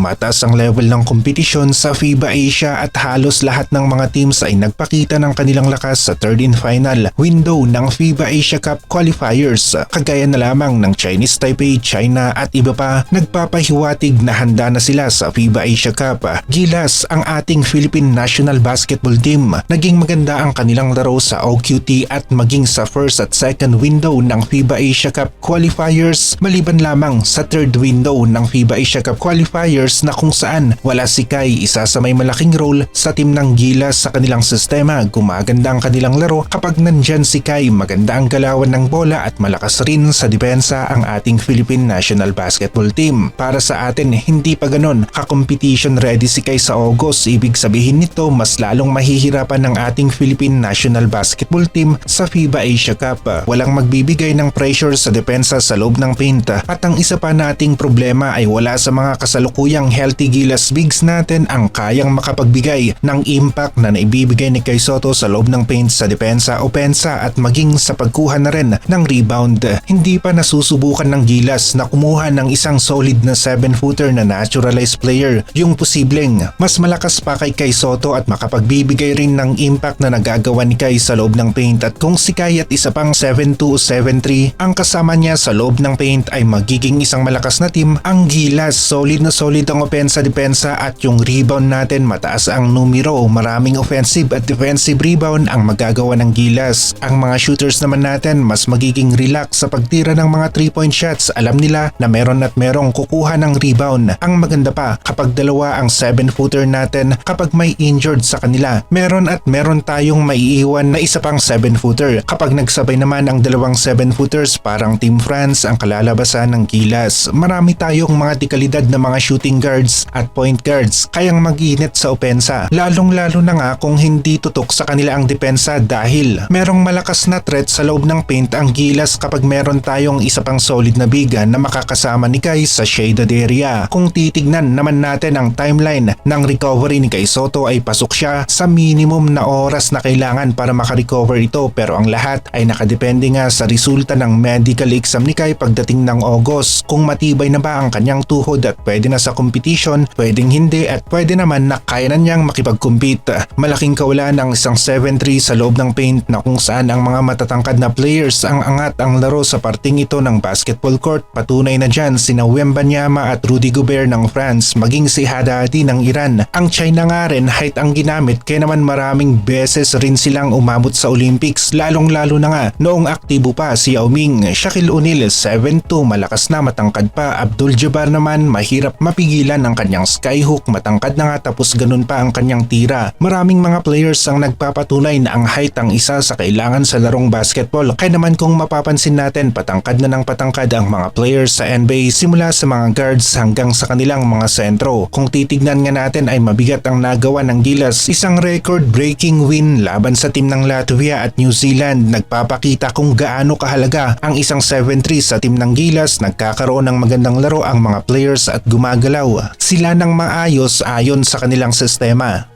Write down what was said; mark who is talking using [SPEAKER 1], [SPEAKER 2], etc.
[SPEAKER 1] tumataas ang level ng kompetisyon sa FIBA Asia at halos lahat ng mga teams ay nagpakita ng kanilang lakas sa third and final window ng FIBA Asia Cup qualifiers. Kagaya na lamang ng Chinese Taipei, China at iba pa nagpapahiwatig na handa na sila sa FIBA Asia Cup. Gilas ang ating Philippine National Basketball Team. Naging maganda ang kanilang laro sa OQT at maging sa first at second window ng FIBA Asia Cup qualifiers maliban lamang sa third window ng FIBA Asia Cup qualifiers na kung saan wala si Kai isa sa may malaking role sa team ng Gilas sa kanilang sistema. Gumaganda ang kanilang laro kapag nandyan si Kai maganda ang galawan ng bola at malakas rin sa depensa ang ating Philippine National Basketball Team. Para sa atin hindi pa ganon ka-competition ready si Kai sa August ibig sabihin nito mas lalong mahihirapan ng ating Philippine National Basketball Team sa FIBA Asia Cup. Walang magbibigay ng pressure sa depensa sa loob ng paint at ang isa pa nating problema ay wala sa mga kasalukuyang healthy Gilas bigs natin ang kayang makapagbigay ng impact na naibibigay ni Kai Soto sa loob ng paint sa depensa, opensa at maging sa pagkuha na rin ng rebound. Hindi pa nasusubukan ng Gilas na kumuha ng isang solid na 7-footer na naturalized player. Yung posibleng mas malakas pa kay Kai Soto at makapagbibigay rin ng impact na nagagawa ni Kai sa loob ng paint. At kung si Kai at isa pang 7-2 o 7-3 ang kasama niya sa loob ng paint ay magiging isang malakas na team. Ang Gilas solid na solid ang opensa depensa at yung rebound natin mataas ang numero maraming offensive at defensive rebound ang magagawa ng Gilas. Ang mga shooters naman natin mas magiging relax sa pagtira ng mga 3 point shots. Alam nila na meron at merong kukuha ng rebound. Ang maganda pa kapag dalawa ang 7 footer natin kapag may injured sa kanila meron at meron tayong maiiwan na isa pang 7 footer kapag nagsabay naman ang dalawang 7 footers parang Team France ang kalalabasan ng Gilas. Marami tayong mga dekalidad na mga shooting guards at point guards kayang mag-init sa opensa. Lalong lalo na nga kung hindi tutok sa kanila ang depensa dahil merong malakas na threat sa loob ng paint ang Gilas kapag meron tayong isa pang solid na bigan na makakasama ni Kai sa shaded area. Kung titignan naman natin ang timeline ng recovery ni Kai Soto ay pasok siya sa minimum na oras na kailangan para makarecover ito. Pero ang lahat ay nakadepende nga sa resulta ng medical exam ni Kai pagdating ng August. Kung matibay na ba ang kanyang tuhod at pwede na sa competition, pwedeng hindi at pwede naman na kaya na niyang makipag-compete. Malaking kawalan ang isang 7-3 sa loob ng paint na kung saan ang mga matatangkad na players ang angat ang laro sa parting ito ng basketball court. Patunay na dyan sina Wembanyama at Rudy Gobert ng France maging si Haddadi ng Iran. Ang China nga rin height ang ginamit kaya naman maraming beses rin silang umabot sa Olympics lalong lalo na nga noong aktibo pa si Yao Ming, Shaquille O'Neal 7'2 malakas na matangkad pa Abdul Jabbar naman mahirap mapigilan ang kanyang skyhook. Matangkad na nga tapos ganun pa ang kanyang tira. Maraming mga players ang nagpapatunay na ang height ang isa sa kailangan sa larong basketball. Kaya naman kung mapapansin natin patangkad na ng patangkad ang mga players sa NBA simula sa mga guards hanggang sa kanilang mga sentro. Kung titignan nga natin ay mabigat ang nagawa ng Gilas. Isang record-breaking win laban sa team ng Latvia at New Zealand. Nagpapakita kung gaano kahalaga ang isang 7-3 sa team ng Gilas. Nagkakaroon ng magandang laro ang mga players at gumagalaw sila ng maayos ayon sa kanilang sistema.